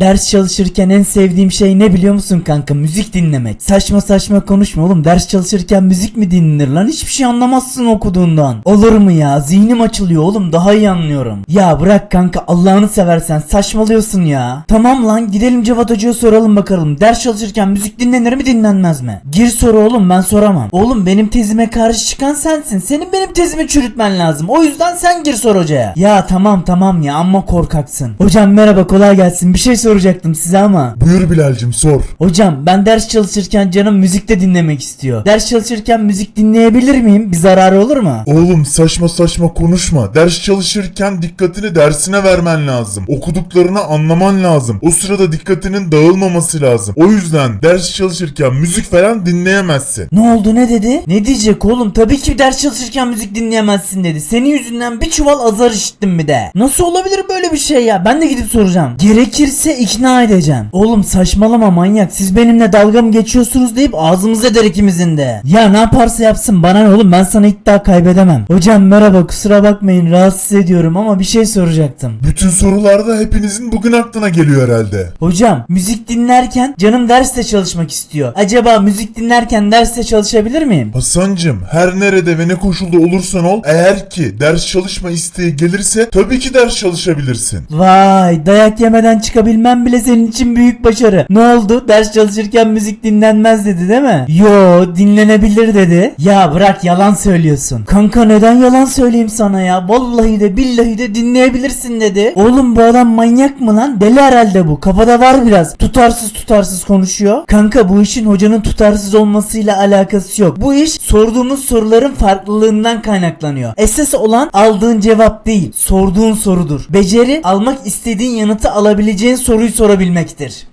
Ders çalışırken en sevdiğim şey ne biliyor musun kanka? Müzik dinlemek. Saçma saçma konuşma oğlum. Ders çalışırken müzik mi dinlenir lan? Hiçbir şey anlamazsın okuduğundan. Olur mu ya? Zihnim açılıyor oğlum. Daha iyi anlıyorum. Ya bırak kanka Allah'ını seversen saçmalıyorsun ya. Tamam lan gidelim Cevat Hoca'ya soralım bakalım. Ders çalışırken müzik dinlenir mi dinlenmez mi? Gir soru oğlum ben soramam. Oğlum benim tezime karşı çıkan sensin. Senin benim tezimi çürütmen lazım. O yüzden sen gir sor hocaya. Ya tamam tamam ya amma korkaksın. Hocam merhaba kolay gelsin. Bir şey soracaktım size ama. Buyur Bilal'cim sor. Hocam ben ders çalışırken canım müzik de dinlemek istiyor. Ders çalışırken müzik dinleyebilir miyim? Bir zararı olur mu? Oğlum saçma saçma konuşma. Ders çalışırken dikkatini dersine vermen lazım. Okuduklarını anlaman lazım. O sırada dikkatinin dağılmaması lazım. O yüzden ders çalışırken müzik falan dinleyemezsin. Ne oldu ne dedi? Ne diyecek oğlum? Tabii ki ders çalışırken müzik dinleyemezsin dedi. Senin yüzünden bir çuval azar işittim bir de. Nasıl olabilir böyle bir şey ya? Ben de gidip soracağım. Gerekirse ikna edeceğim. Oğlum saçmalama manyak. Siz benimle dalga mı geçiyorsunuz deyip ağzımıza eder ikimizin de. Ya ne yaparsa yapsın bana ne oğlum ben sana iddia kaybedemem. Hocam merhaba kusura bakmayın rahatsız ediyorum ama bir şey soracaktım. Bütün sorularda hepinizin bugün aklına geliyor herhalde. Hocam müzik dinlerken canım derste çalışmak istiyor. Acaba müzik dinlerken derste çalışabilir miyim? Hasancım her nerede ve ne koşulda olursan ol eğer ki ders çalışma isteği gelirse tabii ki ders çalışabilirsin. Vay dayak yemeden çıkabilmem bile senin için büyük başarı. Ne oldu? Ders çalışırken müzik dinlenmez dedi değil mi? Yo dinlenebilir dedi. Ya bırak yalan söylüyorsun. Kanka neden yalan söyleyeyim sana ya? Vallahi de billahi de dinleyebilirsin dedi. Oğlum bu adam manyak mı lan? Deli herhalde bu. Kafada var biraz. Tutarsız tutarsız konuşuyor. Kanka bu işin hocanın tutarsız olmasıyla alakası yok. Bu iş sorduğumuz soruların farklılığından kaynaklanıyor. Esas olan aldığın cevap değil, sorduğun sorudur. Beceri almak istediğin yanıtı alabileceğin soruyu sorabilmektir.